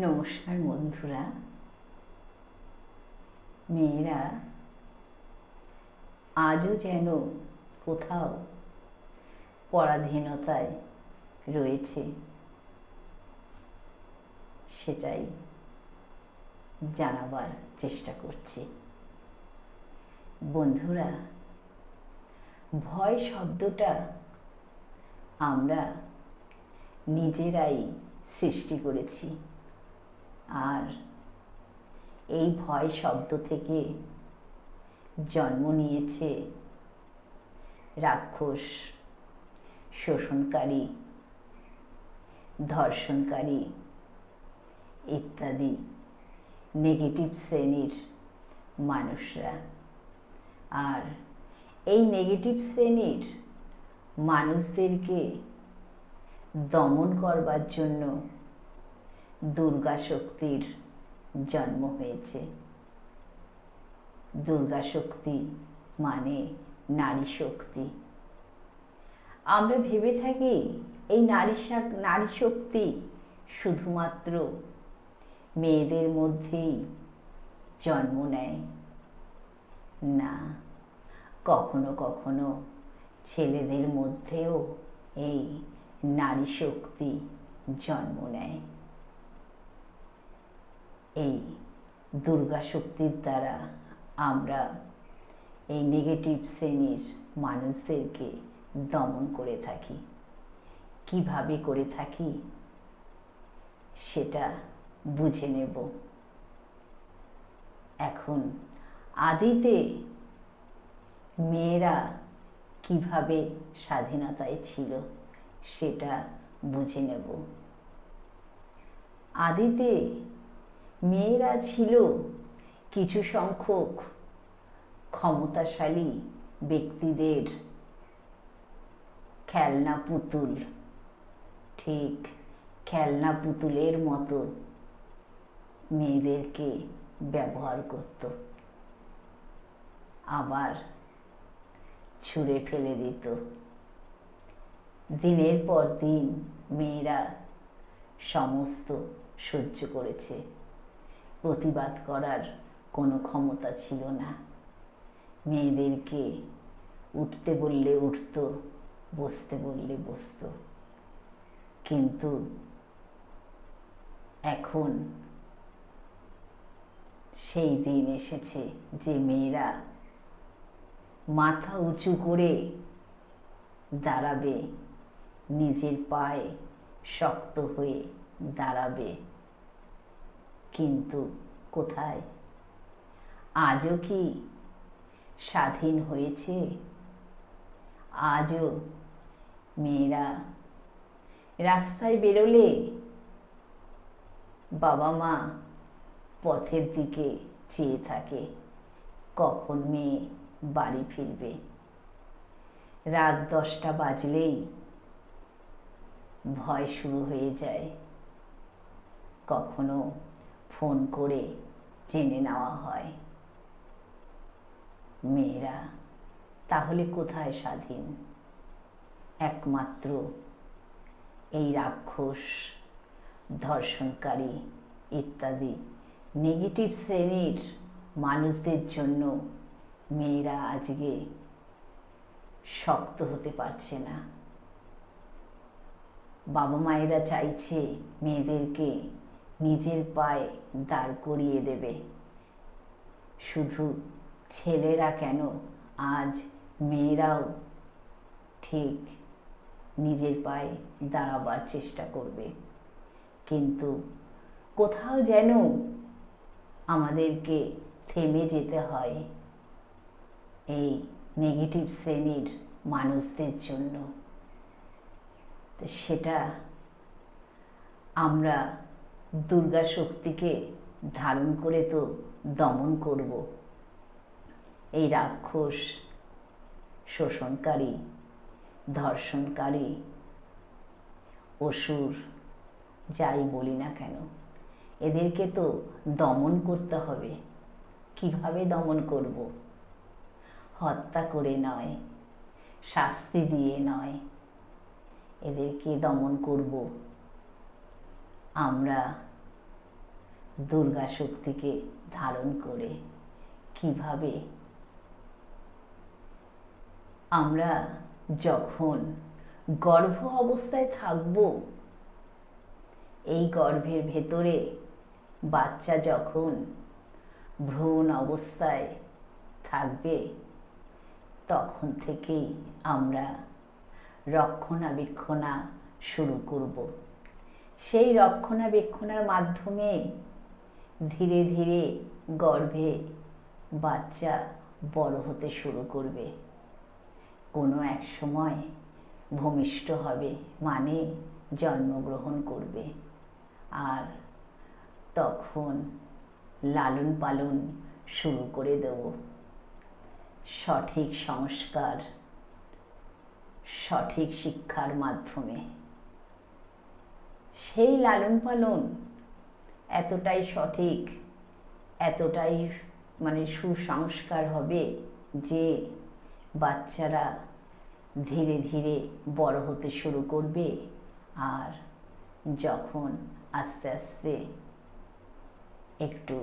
নমস্কার বন্ধুরা। মেয়েরা, আজও যেন কোথাও পরাধীনতায় রয়েছে, সেটাই জানাবার চেষ্টা করছি। বন্ধুরা, ভয় শব্দটা আমরা নিজেরাই সৃষ্টি করেছি। আর এই ভয় শব্দ থেকে জন্ম নিয়েছে রাক্ষস, শোষণকারী, ধর্ষণকারী ইত্যাদি নেগেটিভ শ্রেণির মানুষরা। আর এই নেগেটিভ শ্রেণির মানুষদেরকে দমন করবার জন্য দুর্গা শক্তির জন্ম হয়েছে। দুর্গা শক্তি মানে নারী শক্তি আমরা ভেবে থাকি এই নারী নারী শক্তি শুধুমাত্র মেয়েদের মধ্যেই জন্ম নেয়। না, কখনো কখনো ছেলেদের মধ্যেও এই নারী শক্তি জন্ম নেয়। এই দুর্গা শক্তির দ্বারা আমরা এই নেগেটিভ শ্রেণির মানুষদেরকে দমন করে থাকি। কীভাবে করে থাকি? সেটা বুঝে নেব। এখন আদিতে মেয়েরা কীভাবে স্বাধীনতায় ছিল সেটা বুঝে নেব। আদিতে মেয়েরা ছিল কিছু সংখ্যক ক্ষমতাশালী ব্যক্তিদের খেলনা পুতুল। ঠিক খেলনা পুতুলের মতো মেয়েদেরকে ব্যবহার করত। আবার ছুঁড়ে ফেলে দিত। দিনের পর দিন মেয়েরা সমস্ত সহ্য করেছে। প্রতিবাদ করার কোনো ক্ষমতা ছিল না। মেয়েদেরকে উঠতে বললে উঠত, বসতে বললে বসত। কিন্তু এখন সেই দিন এসেছে যে মেয়েরা মাথা উঁচু করে দাঁড়াবে, নিজের পায়ে শক্ত হয়ে দাঁড়াবে। কিন্তু কোথায়? আজও কি স্বাধীন হয়েছে? আজও মেয়েরা রাস্তায় বেরোলে বাবা মা পথের দিকে চেয়ে থাকে, কখন মেয়ে বাড়ি ফিরবে? রাত দশটা বাজলেই ভয় শুরু হয়ে যায়, কখনো ফোন করে জেনে নেওয়া হয়। মেয়েরা, তাহলে কোথায় স্বাধীন? একমাত্র এই রাক্ষস, ধর্ষণকারী ইত্যাদি নেগেটিভ শ্রেণির মানুষদের জন্য মেয়েরা আজকে শক্ত হতে পারছে না। বাবা মায়েরা চাইছে মেয়েদেরকে নিজের পায়ে দাঁড় করিয়ে দেবে। শুধু ছেলেরা কেন আজ মেয়েরাও ঠিক নিজের পায়ে দাঁড়াবার চেষ্টা করবে। কিন্তু কোথাও যেন আমাদেরকে থেমে যেতে হয় এই নেগেটিভ শ্রেণির মানুষদের জন্য। তো সেটা আমরা দুর্গা শক্তিকে ধারণ করে তো দমন করব। এই রাক্ষস শোষণকারী, ধর্ষণকারী, অসুর, যাই বলি না কেন, এদেরকে তো দমন করতে হবে। কীভাবে দমন করব? হত্যা করে নয়, শাস্তি দিয়ে নয়, এদেরকে দমন করব। আমরা দুর্গা শক্তিকে ধারণ করে কীভাবে আমরা যখন গর্ভ অবস্থায় থাকব, এই গর্ভের ভেতরে বাচ্চা যখন ভ্রূণ অবস্থায় থাকবে, তখন থেকেই আমরা রক্ষণাবেক্ষণা শুরু করব। সেই রক্ষণাবেক্ষণের মাধ্যমে ধীরে ধীরে গর্ভে বাচ্চা বড় হতে শুরু করবে। কোনো এক সময় ভূমিষ্ঠ হবে মানে জন্মগ্রহণ করবে। আর তখন লালন পালন শুরু করে দেব। সঠিক সংস্কার, সঠিক শিক্ষার মাধ্যমে। সেই লালন পালন এতটাই সঠিক, এতটাই মানে সুসংস্কার হবে যে বাচ্চারা ধীরে ধীরে বড় হতে শুরু করবে আর যখন আস্তে আস্তে একটু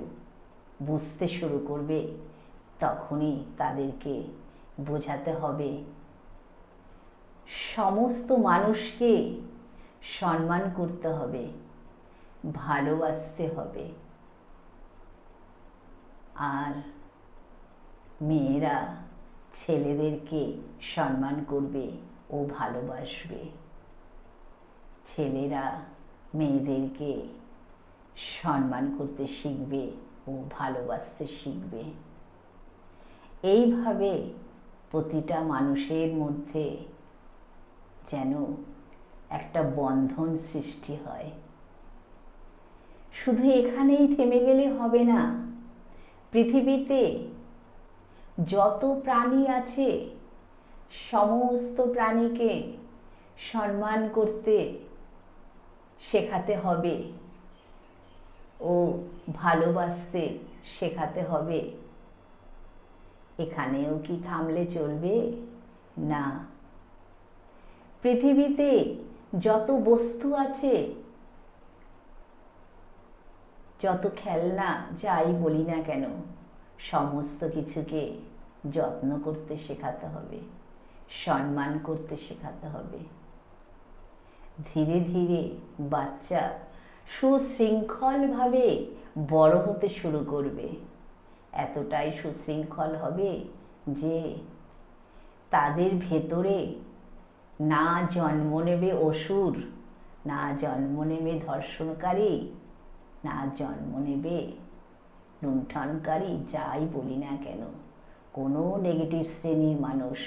বুঝতে শুরু করবে, তখনই তাদেরকে বোঝাতে হবে। সমস্ত মানুষকে সম্মান করতে হবে, ভালোবাসতে হবে। আর মেয়েরা ছেলেদেরকে সম্মান করবে ও ভালোবাসবে। ছেলেরা মেয়েদেরকে সম্মান করতে শিখবে ও ভালোবাসতে শিখবে। এইভাবে প্রতিটা মানুষের মধ্যে যেন একটা বন্ধন সৃষ্টি হয়। শুধু এখানেই থেমে গেলে হবে না, পৃথিবীতে যত প্রাণী আছে, সমস্ত প্রাণীকে সম্মান করতে শেখাতে হবে ও ভালোবাসতে শেখাতে হবে। এখানেও কি থামলে চলবে? না। পৃথিবীতে যত বস্তু আছে, যত খেলনা যাই বলি না কেন, সমস্ত কিছুকে যত্ন করতে শেখাতে হবে, সম্মান করতে শেখাতে হবে। ধীরে ধীরে বাচ্চা সুশৃঙ্খলভাবে বড় হতে শুরু করবে। এতটাই সুশৃঙ্খল হবে যে তাদের ভেতরে না জন্ম নেবে অসুর, না জন্ম নেবে ধর্ষণকারী, না জন্ম নেবে লুণ্ঠনকারী, যাই বলি না কেন, কোনো নেগেটিভ শ্রেণির মানুষ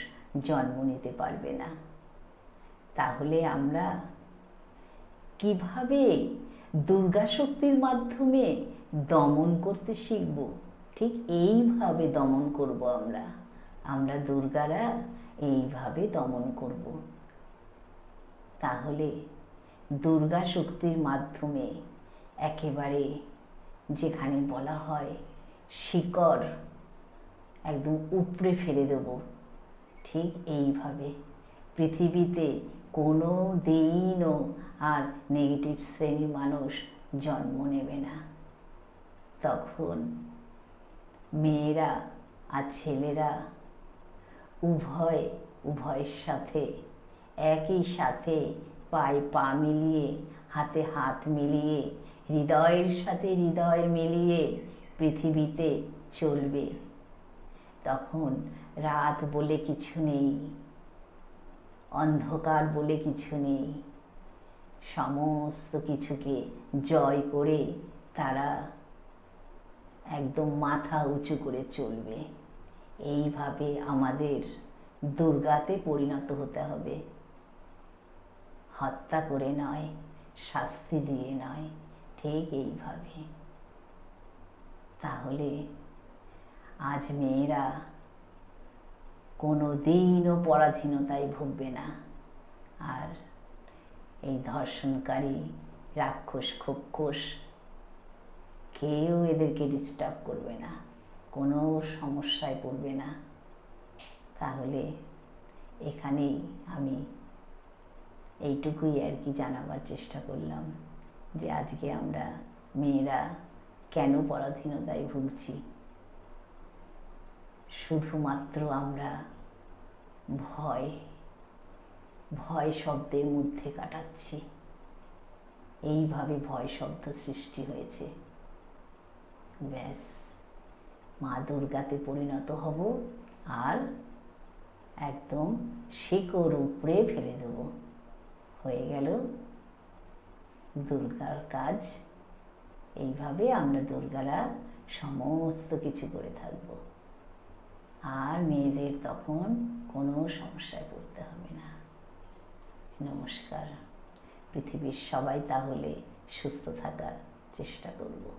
জন্ম নিতে পারবে না। তাহলে আমরা কীভাবে দুর্গা শক্তির মাধ্যমে দমন করতে শিখব? ঠিক এইভাবে দমন করব আমরা। আমরা দুর্গারা এইভাবে দমন করব। তাহলে দুর্গা শক্তির মাধ্যমে একেবারে যেখানে বলা হয় শিকড় একদম উপড়ে ফেলে দেব। ঠিক এইভাবে পৃথিবীতে কোনো দিনও আর নেগেটিভ শ্রেণির মানুষ জন্ম নেবে না। তখন মেয়েরা আর ছেলেরা উভয়, উভয়ের সাথে একই সাথে পায়ে পা মিলিয়ে, হাতে হাত মিলিয়ে, হৃদয়ের সাথে হৃদয় মিলিয়ে পৃথিবীতে চলবে। তখন রাত বলে কিছু নেই, অন্ধকার বলে কিছু নেই। সমস্ত কিছুকে জয় করে তারা একদম মাথা উঁচু করে চলবে। এইভাবে আমাদের দুর্গাতে পরিণত হতে হবে। হত্যা করে নয়, শাস্তি দিয়ে নয়। ঠিক এইভাবে। তাহলে আজ মেয়েরা কোনো দিনও পরাধীনতায় ভুগবে না। আর এই ধর্ষণকারী রাক্ষস খক্ষস কেউ এদেরকে ডিস্টার্ব করবে না, কোনো সমস্যায় পড়বে না। তাহলে এখানেই আমি এইটুকুই আর কি জানাবার চেষ্টা করলাম যে আজকে আমরা মেয়েরা কেন পরাধীনতায় ভুগছি? শুধুমাত্র আমরা ভয় ভয় শব্দের মধ্যে কাটাচ্ছি। এইভাবে ভয় শব্দ সৃষ্টি হয়েছে। ব্যাস, মা দুর্গাতে পরিণত হব আর একদম শিকড় উপড়ে ফেলে দেব। হয়ে গেল দুর্গার কাজ। এইভাবে আমরা দুর্গারা সমস্ত কিছু করে থাকব। আর মেয়েদের তখন কোনো সমস্যায় পড়তে হবে না। নমস্কার। পৃথিবীর সবাই তাহলে সুস্থ থাকার চেষ্টা করব।